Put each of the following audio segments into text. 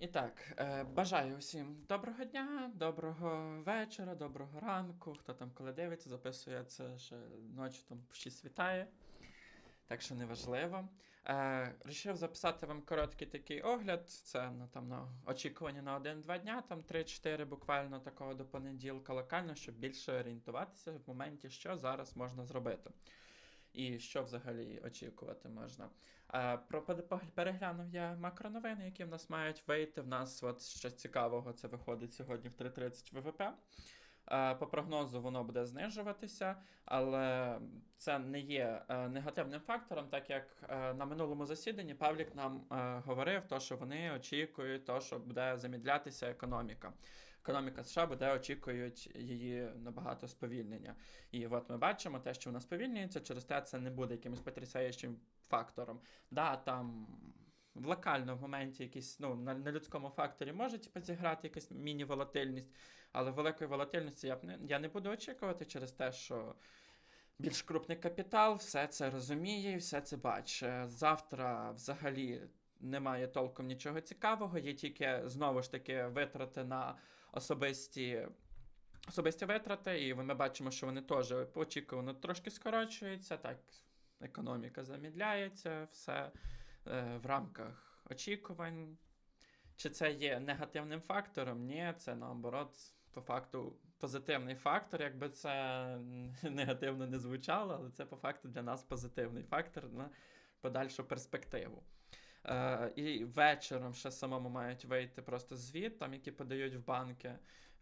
І так, е, бажаю усім доброго дня, доброго вечора, доброго ранку. Хто там коли дивиться, записує це ще ночі там ще світає. Так що неважливо. Е, рішив записати вам короткий такий огляд. Це на, там, на очікування на 1-2 дня, там 3-4 буквально такого до понеділка локально, щоб більше орієнтуватися в моменті, що зараз можна зробити. І що взагалі очікувати можна. Е, Про пер- переглянув я макроновини, які в нас мають вийти. В нас от щось цікавого, це виходить сьогодні в 3.30 ВВП. По прогнозу воно буде знижуватися, але це не є е, негативним фактором, так як е, на минулому засіданні Павлік нам е, говорив, то, що вони очікують, то, що буде замідлятися економіка. Економіка США буде очікують її набагато сповільнення. І от ми бачимо те, що вона сповільнюється, через те це не буде якимось потрясаючим фактором. Да, там локально в моменті якісь, ну, на, на людському факторі може типу, зіграти якась міні-волатильність, але великої волатильності я б не, я не буду очікувати через те, що більш крупний капітал все це розуміє все це бачить. Завтра взагалі немає толком нічого цікавого, є тільки знову ж таки витрати на особисті. Особисті витрати, і ми бачимо, що вони теж очікувано трошки скорочуються, так, економіка замідляється, все е, в рамках очікувань. Чи це є негативним фактором? Ні, це наоборот, по факту позитивний фактор, якби це негативно не звучало, але це по факту для нас позитивний фактор на подальшу перспективу. Е, і вечором ще самому мають вийти просто звіт, там, які подають в банки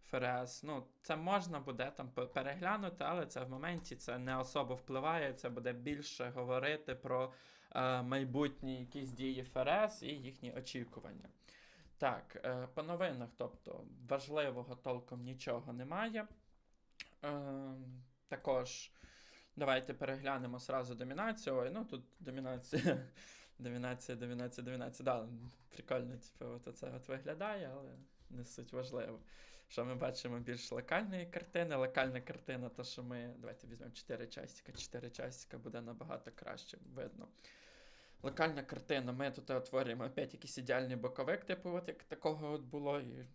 ФРС. Ну, це можна буде там переглянути, але це в моменті це не особо впливає. Це буде більше говорити про е, майбутні якісь дії ФРС і їхні очікування. Так, е, по новинах, тобто важливого толком нічого немає. Е, також давайте переглянемо сразу домінацію. Ой, ну тут домінація. Домінація, домінація, домінація. Да, прикольно, типу, от це от виглядає, але не суть важливо. Що ми бачимо більш локальної картини. Локальна картина, то що ми. Давайте візьмемо 4 часика. 4 часика буде набагато краще видно. Локальна картина. Ми тут утворюємо опять якийсь ідеальний боковик, типу, от як такого от було. І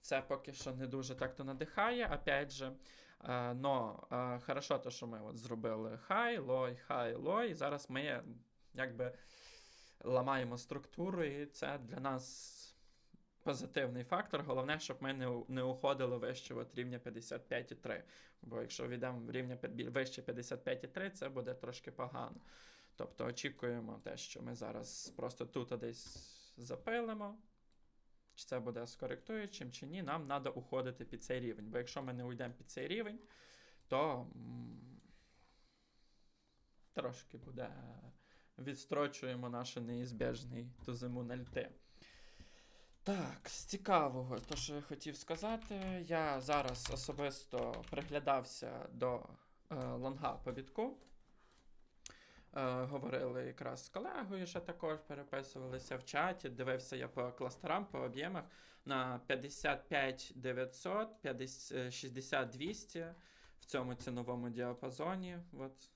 це поки що не дуже так то надихає. Опять же, е, но е, хорошо, то, що ми от зробили хай, лой, хай, лой. І зараз ми якби ламаємо структуру, і це для нас позитивний фактор. Головне, щоб ми не, не уходили вище от рівня 55,3. Бо якщо війдемо рівня вище 55,3, це буде трошки погано. Тобто очікуємо те, що ми зараз просто тут десь запилимо. Чи це буде скоректуючим, чи ні, нам треба уходити під цей рівень. Бо якщо ми не уйдемо під цей рівень, то м, трошки буде відстрочуємо наш неізбіжний ту зиму на льти. Так, з цікавого, то що я хотів сказати, я зараз особисто приглядався до е, лонга по бітку. Е, говорили якраз з колегою, ще також переписувалися в чаті. Дивився я по кластерам, по об'ємах на 55 900, 50, 60 200 в цьому ціновому діапазоні. От,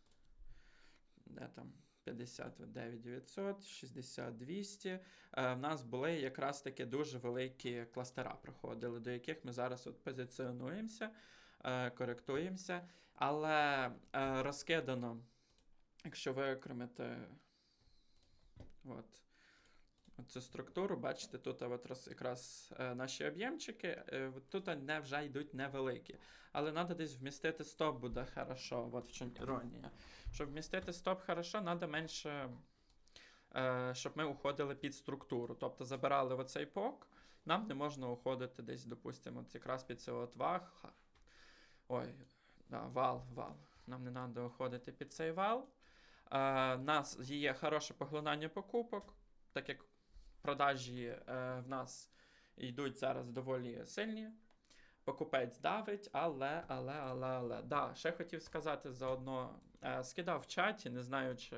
де там 59 900, 60 200. Е, в нас були якраз таки дуже великі кластера проходили, до яких ми зараз от позиціонуємося, е, коректуємося. Але е, розкидано, якщо виокремити от, цю структуру, бачите, тут от якраз е, наші об'ємчики, е, тут не вже йдуть невеликі. Але треба десь вмістити стоп буде хорошо. От в чому іронія. Щоб вмістити стоп хорошо, треба менше, е, щоб ми уходили під структуру. Тобто забирали оцей пок, нам не можна уходити десь, допустимо, якраз під цей от ваг. Ой, да, вал, вал. Нам не треба уходити під цей вал. Е, нас є хороше поглинання покупок, так як продажі е, в нас йдуть зараз доволі сильні. Покупець давить, але, але, але, але. Да, ще хотів сказати заодно, е, скидав в чаті, не знаю, чи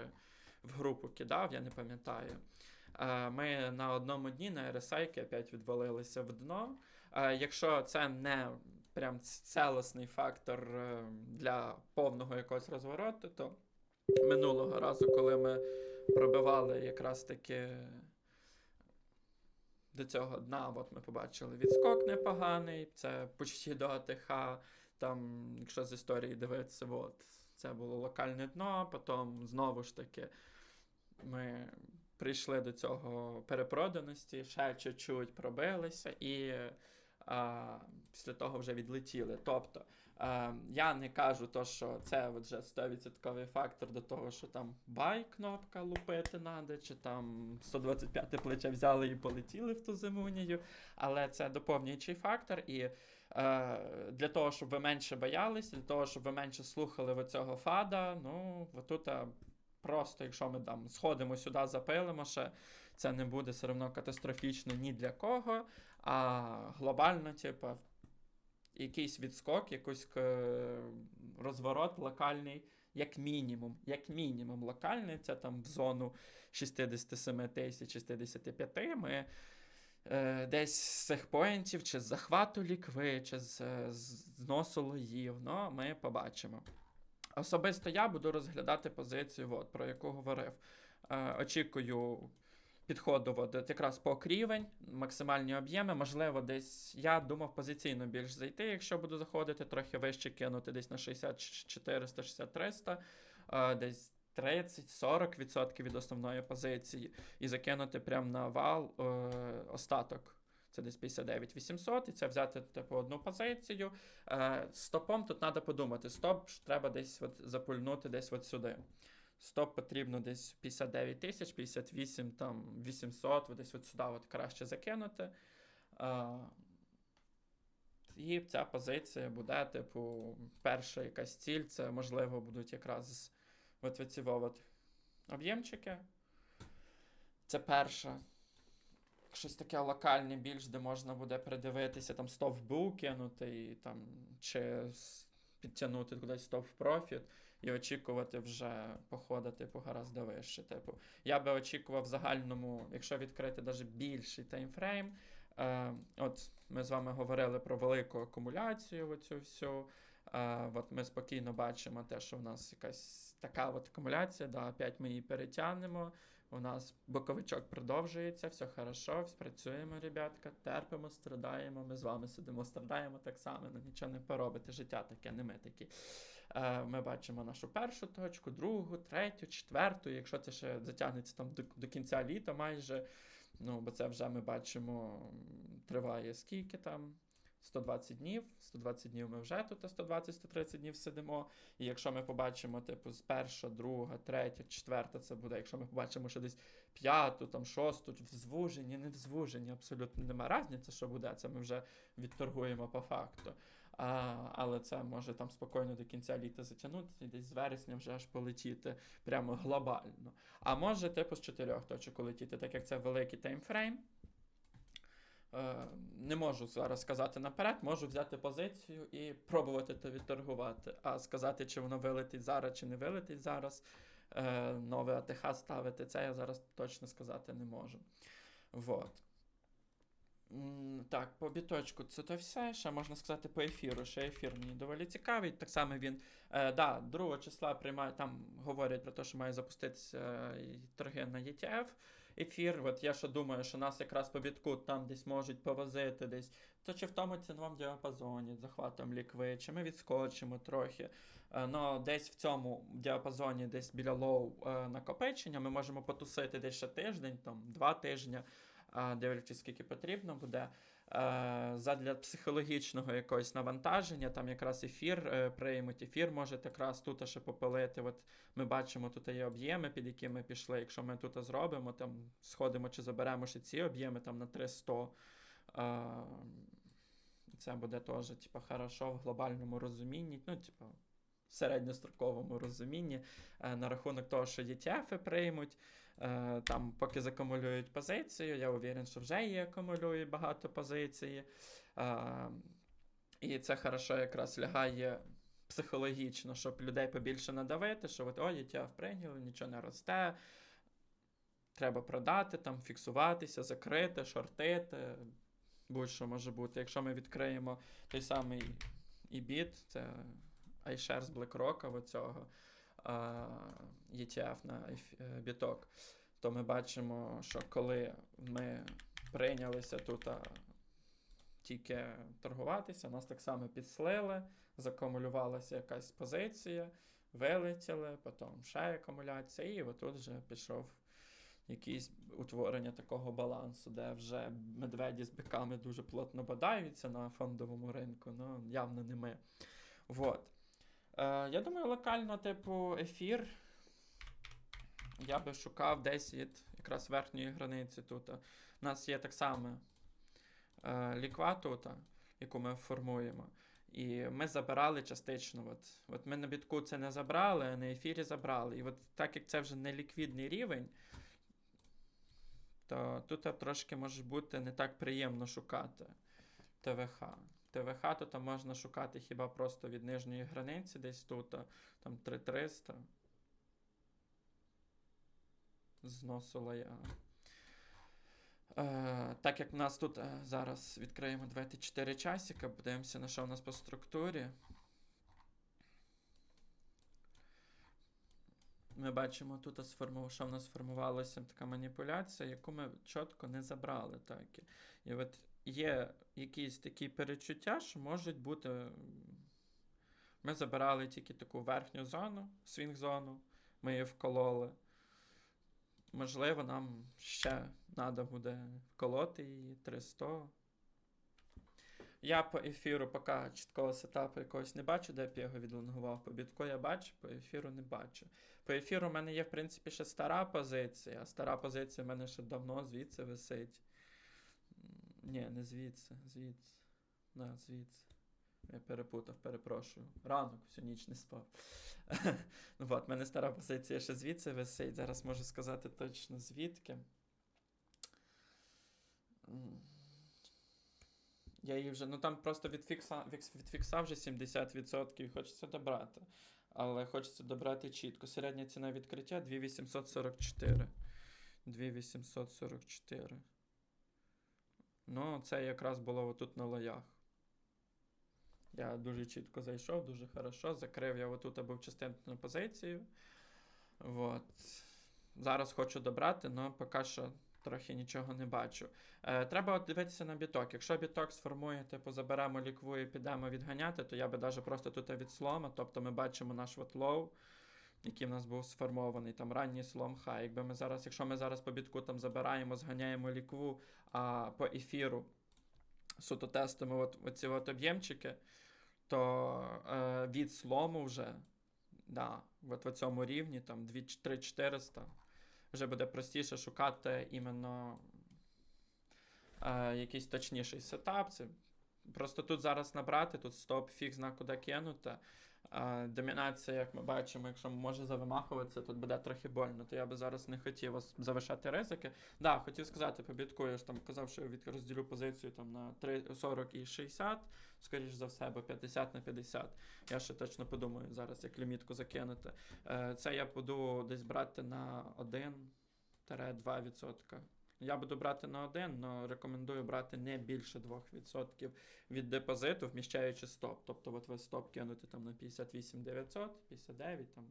в групу кидав, я не пам'ятаю. Е, ми на одному дні на RSI опять відвалилися в дно. Е, якщо це не прям целісний фактор е, для повного якогось розвороту, то минулого разу, коли ми пробивали якраз таки до цього дна, от ми побачили відскок непоганий, це почти до АТХ. Там, якщо з історії дивитися, от, це було локальне дно, потім знову ж таки ми прийшли до цього перепроданості, ще чуть-чуть пробилися, і а, після того вже відлетіли. Тобто, а, я не кажу, то, що це вже 100% фактор до того, що там бай кнопка лупити надо, чи там 125 плече взяли і полетіли в ту зимунію, але це доповнюючий фактор. І е, для того, щоб ви менше боялися, для того, щоб ви менше слухали ви цього фада, ну, отут просто, якщо ми там сходимо сюди, запилимо ще, це не буде все одно катастрофічно ні для кого, а глобально, типу, якийсь відскок, якийсь е, розворот локальний, як мінімум, як мінімум локальний, це там в зону 67 тисяч 65 ми е, десь з цих поінтів, чи з захвату лікви, чи з е, зносу лоїв, ну, ми побачимо. Особисто я буду розглядати позицію, от, про яку говорив. Очікую підходу от, якраз по рівень, максимальні об'єми. Можливо, десь я думав позиційно більш зайти, якщо буду заходити, трохи вище кинути десь на 64 160 300 е, десь 30-40% від основної позиції, і закинути прямо на вал е, остаток. Це десь 59 800, і це взяти типу одну позицію. Е, стопом тут треба подумати. Стоп треба десь от запульнути десь от сюди. Стоп потрібно десь 59 тисяч, 58 там 800, от десь от сюди от краще закинути. Е, і ця позиція буде, типу, перша якась ціль. Це можливо будуть якраз от об'ємчики. Це перша щось таке локальне більш, де можна буде придивитися, там стовбу кинути, і, там, чи підтягнути кудись стов профіт і очікувати вже походити типу, гаразд вище. Типу. Я би очікував в загальному, якщо відкрити навіть більший таймфрейм. Е, от ми з вами говорили про велику акумуляцію, оцю всю. Е, от ми спокійно бачимо те, що в нас якась така от акумуляція, да, опять ми її перетягнемо. У нас боковичок продовжується, все хорошо, працюємо, ребятка, терпимо, страдаємо. Ми з вами сидимо, страдаємо так само, ну нічого не поробите. Життя таке, не ми такі. Е, ми бачимо нашу першу точку, другу, третю, четверту. Якщо це ще затягнеться там до, до кінця літа, майже. Ну, бо це вже ми бачимо, триває скільки там. 120 днів, 120 днів ми вже тут, а 120-130 днів сидимо. І якщо ми побачимо, типу, з перша, друга, третя, четверта, це буде. Якщо ми побачимо, що десь п'яту, там шосту, в звуженні, не в звуженні, абсолютно нема різниці, що буде. Це ми вже відторгуємо по факту. А, але це може там спокійно до кінця літа затягнутися десь з вересня вже аж полетіти прямо глобально. А може, типу, з чотирьох точок улетіти, так як це великий таймфрейм. Е, Не можу зараз сказати наперед, можу взяти позицію і пробувати то відторгувати. А сказати, чи воно вилетить зараз, чи не вилетить зараз, е, нове АТХ ставити, це я зараз точно сказати не можу. Вот. Так, по біточку це то все. Ще можна сказати по ефіру. Ще ефір мені доволі цікавий. Так само він, е, да, 2 числа приймає, там говорять про те, що має запуститися е, торги на ETF ефір. От я що думаю, що нас якраз по бітку там десь можуть повозити десь. То чи в тому ціновому діапазоні, захватом лікви, чи ми відскочимо трохи. Е, Ну, десь в цьому діапазоні, десь біля лоу е, накопичення, ми можемо потусити десь ще тиждень, там два тижні, е, дивлячись, скільки потрібно буде. Е, Задля психологічного якогось навантаження, там якраз ефір е, приймуть, ефір може якраз тут ще попилити. От ми бачимо, тут є об'єми, під які ми пішли. Якщо ми тут зробимо, там сходимо чи заберемо ще ці об'єми там на 300. Е, Це буде теж, типу, хорошо в глобальному розумінні. Ну, типу, середньостроковому розумінні на рахунок того, що ETF приймуть, там поки закумулюють позицію, я уверен, що вже її акумулює багато позиції. Е, і це хорошо якраз лягає психологічно, щоб людей побільше надавити, що от ой, ETF прийняли, нічого не росте. Треба продати, там, фіксуватися, закрити, шортити. Будь-що може бути. Якщо ми відкриємо той самий EBIT, це iShares BlackRock, оцього ETF на е, біток, то ми бачимо, що коли ми прийнялися тут тільки торгуватися, нас так само підслили, закумулювалася якась позиція, вилетіли, потім ще акумуляція, і отут вже пішов якийсь утворення такого балансу, де вже медведі з биками дуже плотно бодаються на фондовому ринку, ну явно не ми. Вот. Е, я думаю, локально, типу, ефір. Я би шукав десь від якраз верхньої границі тут. У нас є так само е, ліква тут, яку ми формуємо. І ми забирали частично. От, от ми на бітку це не забрали, а на ефірі забрали. І от так як це вже не ліквідний рівень, то тут трошки може бути не так приємно шукати ТВХ. ТВХ тут можна шукати хіба просто від нижньої границі, десь тут, там 3300. Зносу лая. Е, так як в нас тут е, зараз відкриємо 24 часика, подивимося, на що в нас по структурі. Ми бачимо тут, що в нас сформувалася така маніпуляція, яку ми чітко не забрали. Так. І от є якісь такі перечуття, що можуть бути. Ми забирали тільки таку верхню зону, свінг-зону, ми її вкололи. Можливо, нам ще треба буде вколоти її 300. Я по ефіру поки чіткого сетапу якогось не бачу, де б я його відлонгував. По бітку я бачу, по ефіру не бачу. По ефіру в мене є, в принципі, ще стара позиція, стара позиція в мене ще давно звідси висить. Ні, не звідси, звідси. Да, звідси. Я перепутав, перепрошую. Ранок всю ніч не спав. ну от, мене стара позиція ще звідси висить. Зараз можу сказати точно звідки. Я її вже, ну там просто від фікса, від, від фікса вже 70% і хочеться добрати. Але хочеться добрати чітко. Середня ціна відкриття 2844. 2844. Ну, це якраз було отут на лоях. Я дуже чітко зайшов, дуже хорошо. Закрив я отут або в частинну позицію. Вот. Зараз хочу добрати, але поки що трохи нічого не бачу. Е, треба от дивитися на біток. Якщо біток сформує, типу, заберемо лікву і підемо відганяти, то я би навіть просто тут від слома, тобто ми бачимо наш от лоу, який в нас був сформований, там ранній слом хай. Якби ми зараз, якщо ми зараз по бітку там забираємо, зганяємо лікву, а по ефіру суто тестимо от, оці от об'ємчики, то е, від слому вже, да, от в цьому рівні, там 2-3-400, вже буде простіше шукати іменно е, якийсь точніший сетап. Це просто тут зараз набрати, тут стоп, фіг зна куди кинути. Домінація, як ми бачимо, якщо може завимахуватися, тут буде трохи больно, то я би зараз не хотів завишати ризики. Да, хотів сказати по бітку, я ж там казав, що я розділю позицію там на 3, 40 і 60, скоріш за все, або 50 на 50. Я ще точно подумаю зараз, як лімітку закинути. Е, Це я буду десь брати на 1-2%. Я буду брати на 1, але рекомендую брати не більше 2% від депозиту, вміщаючи стоп. Тобто, от ви стоп кинути там на 58 900, 59, там,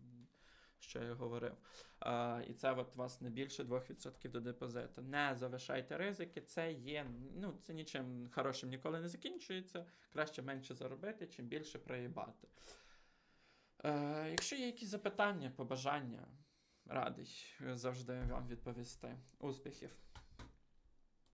що я говорив. А, і це от вас не більше 2% до депозиту. Не завишайте ризики, це є, ну, це нічим хорошим ніколи не закінчується. Краще менше заробити, чим більше проїбати. Е, якщо є якісь запитання, побажання, радий завжди вам відповісти. Успіхів!